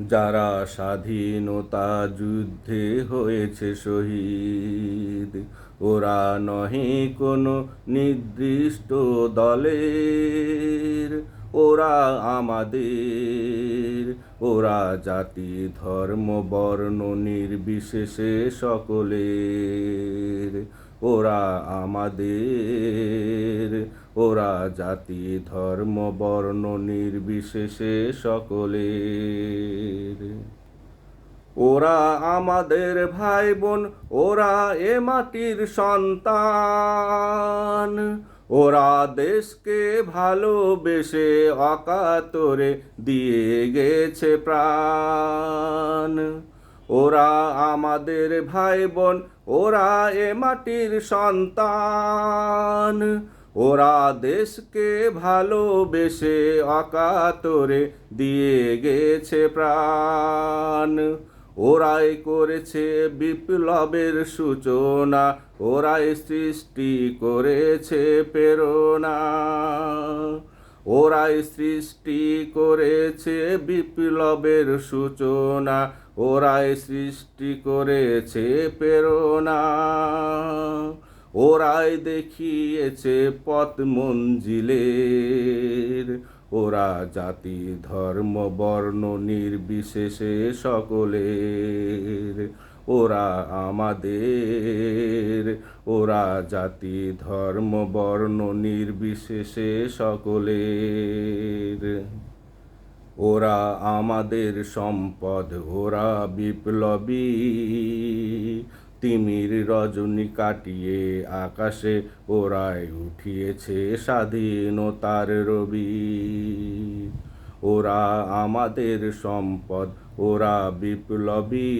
যারা স্বাধীনতা যুদ্ধে হয়েছে শহীদ, ওরা নহে কোনো নির্দিষ্ট দলের। ওরা আমাদের, ওরা জাতি, ধর্ম, বর্ণ, নির্বিশেষে সকলের। ওরা আমাদের। ওরা জাতি ধর্ম, বর্ণ নির্বিশেষে সকলের। ওরা আমাদের ভাই বোন ওরা এ মাটির সন্তান। ওরা দেশকে ভালোবেসে অকাতরে দিয়ে গেছে প্রাণ। আমাদের ভাই বোন, ওরা এ মাটির সন্তান। ওরা দেশকে ভালোবেসে অকাতরে দিয়ে গেছে প্রাণ। ওরাই করেছে বিপ্লবের সূচনা, ওরাই সৃষ্টি করেছে প্রেরণা। ওরাই সৃষ্টি করেছে বিপ্লবের সূচনা, ওরাই সৃষ্টি করেছে প্রেরণা। ওরাই দেখিয়েছে পথ মঞ্জিলের, ওরা জাতি, ধর্ম, বর্ণ নির্বিশেষে সকলের। আমাদের। ওরা জাতি, ধর্ম, বর্ণ নির্বিশেষে সকলের। ওরা আমাদের সম্পদ, ওরা বিপ্লবী। তিমির রজনী কাটিয়ে আকাশে ওরাই উঠিয়েছে স্বাধীনতার রবি। ওরা আমাদের সম্পদ, ওরা বিপ্লবী।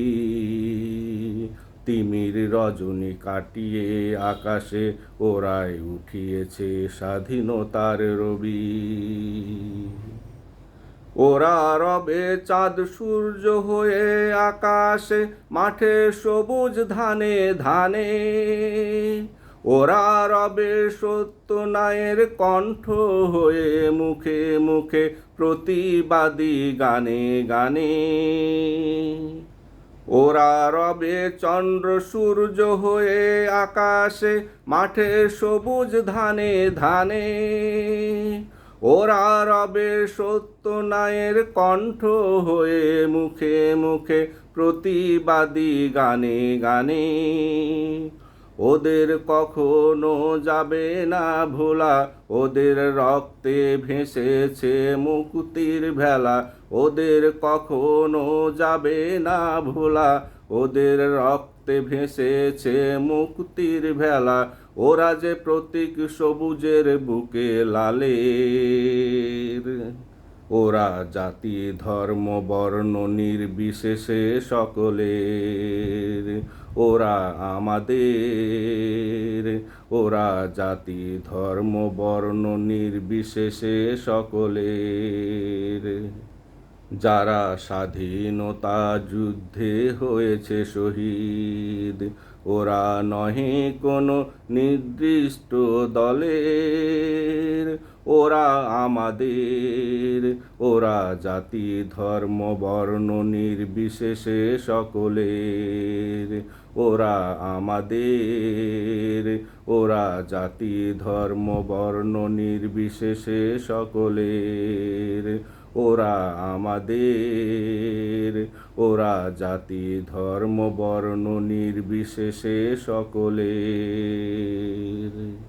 তিমির রজনী কাটিয়ে আকাশে ওরাই উঠিয়েছে স্বাধীনতার রবি। ওরা রবে চাঁদ সূর্য হয়ে আকাশে, মাঠে সবুজ ধানে ধানে। ওরা রবে সত্য নায়ের কণ্ঠ হয়ে মুখে মুখে প্রতিবাদী গানে গানে। ওরা রবে চন্দ্র সূর্য হয়ে আকাশে, মাঠে সবুজ ধানে ধানে। ওরা রবে সত্য নায়ের কণ্ঠ হয়ে মুখে মুখে প্রতিবাদী গানে গানে। ওদের কখনো যাবে না ভোলা, ওদের রক্তে ভেসেছে মুক্তির ভেলা, ওদের কখনো যাবে না ভোলা, ওদের রক্তে ভেসেছে মুক্তির ভেলা, ওরা যে প্রতীক সবুজের বুকে লালের। ওরা জাতি, ধর্ম, বর্ণ, নির্বিশেষে সকলের। ওরা আমাদের। ওরা জাতি, ধর্ম, বর্ণ, নির্বিশেষে সকলের। যারা স্বাধীনতা যুদ্ধে হয়েছে শহীদ, ওরা নহে কোনো নির্দিষ্ট দলের। ওরা আমাদের, ওরা জাতি, ধর্ম, বর্ণ, নির্বিশেষে সকলের। ওরা আমাদের, ওরা জাতি, ধর্ম, বর্ণ, নির্বিশেষে সকলের। ওরা আমাদের, ওরা জাতি, ধর্ম, বর্ণ, নির্বিশেষে সকলের।